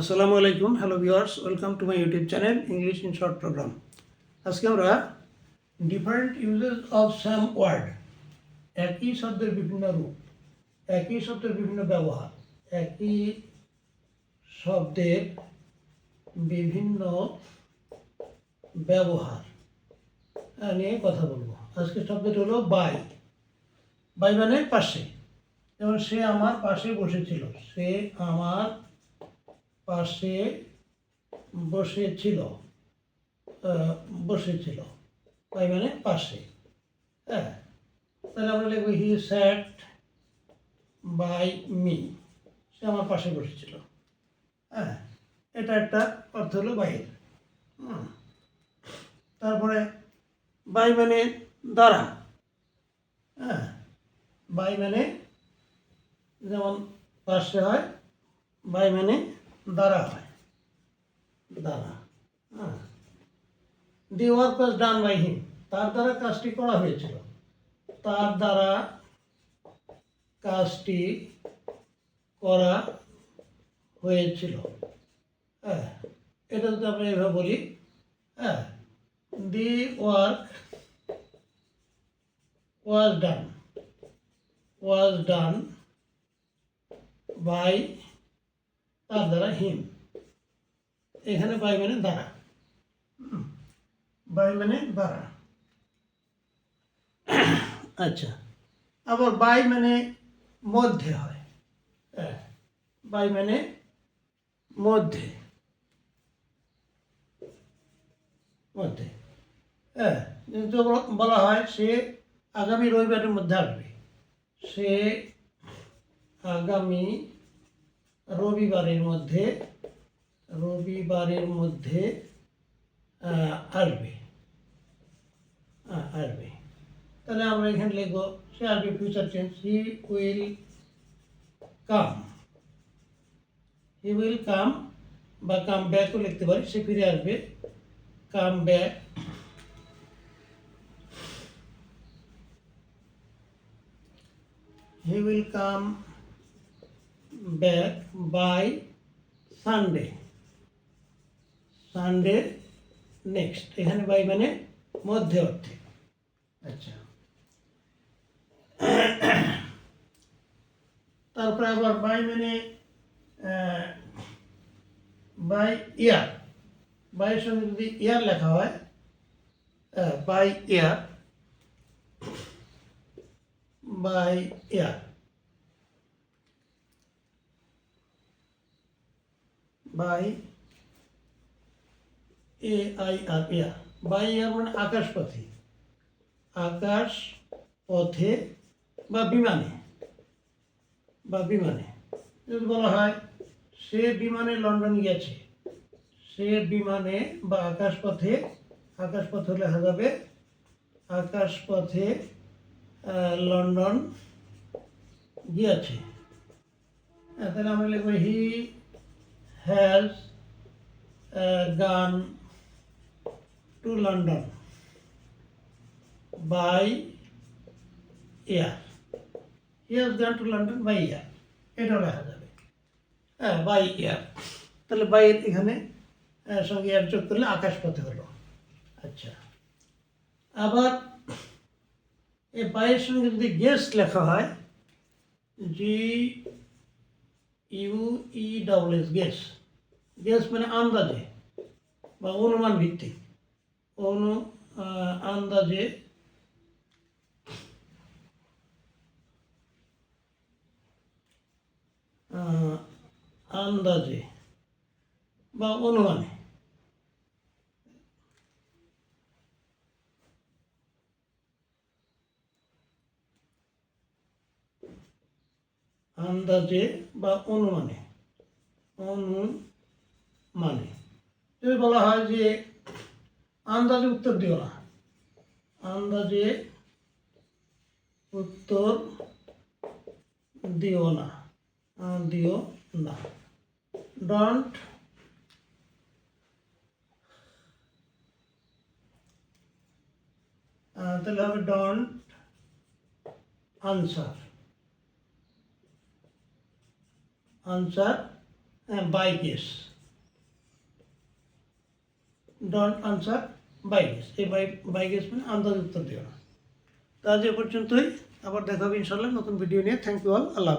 আসসালামু আলাইকুম hello viewers welcome to my YouTube channel English in short programme আজকে আমরা different uses of some word একই শব্দের বিভিন্ন রূপ, একই শব্দের বিভিন্ন ব্যবহার, একই শব্দের বিভিন্ন ব্যবহার নিয়ে কথা বলব। আজকে শব্দটি হলো বাই বাই মানে পাশে। যেমন সে আমার পাশে বসেছিল, সে আমার পাশে বসেছিল বসেছিল তাই মানে পাশে। হ্যাঁ তাহলে আমরা লিখব হি স্যাট বাই মি। সে আমার পাশে বসেছিল। হ্যাঁ এটা একটা অর্থ হলো বাইর তারপরে বাই মানে দ্বারা হ্যাঁ বাই মানে যেমন পাশে হয়, বাই মানে দ্বারা হয় দ্বারা হ্যাঁ। The work was done by him তার দ্বারা কাজটি করা হয়েছিল। তার দ্বারা কাজটি করা হয়েছিল। হ্যাঁ। এটা যদি আমরা এভাবে বলি হ্যাঁ। The work was done was done by তার দ্বারা হিম এখানে বাই মানে দ্বারা। বাই মানে দ্বারা। আচ্ছা। আবার বাই মানে মধ্যে হয়। হ্যাঁ। বাই মানে মধ্যে। মধ্যে। হ্যাঁ বলা হয় সে আগামী রবিবারের মধ্যে আসবে। সে আগামী রবিবারের মধ্যে রবিবারের মধ্যে আহ, আসবে। আহ, আসবে। তাহলে আমরা এখানে লিখব সে আসবে future tense he will come he will come বা কাম ব্যাকও লিখতে পারি সে ফিরে আসবে। Come back he will come back by Sunday. Sunday next এখানে বাই মানে মধ্যে অর্থে আচ্ছা। তারপরে আবার বাই মানে বাই ইয়ার বাইয়ের সঙ্গে যদি ইয়ার লেখা হয় by year by year by A I R air by air মানে আকাশ পথে। আকাশ পথে বা বিমানে। বা বিমানে। যদি বলা হয় সে বিমানে লন্ডন গেছে। সে বিমানে বা আকাশ পথে আকাশ পথে লেখা যাবে আকাশ পথে লন্ডন গিয়েছে। হ্যাঁ, তাহলে আমরা লিখব হি has uh, gone to London by air. He has gone to London by air. এটাও লেখা যাবে হ্যাঁ বাই এয়ার তাহলে বাই এখানে সঙ্গে এয়ার যোগ করলে আকাশপথে হলো আচ্ছা আবার এই বাইয়ের সঙ্গে যদি গেস্ট লেখা হয় G U E double S guess guess মানে আন্দাজে বা অনুমান ভিত্তিক। অনু আন্দাজে আন্দাজে বা অনুমানে। আন্দাজে বা অনুমানে। অনুমানে। যদি বলা হয় যে আন্দাজে উত্তর দিও না। আন্দাজে উত্তর দিও না। দিও না। ডন্ট তাহলে হবে don't answer answer by guess don't answer by guess এই বাই by গেস মানে আন্দাজ উত্তর দিও না। তা এ পর্যন্তই। আবার দেখা হবে ইনশাল্লাহ নতুন ভিডিও নিয়ে। Thank you all Allah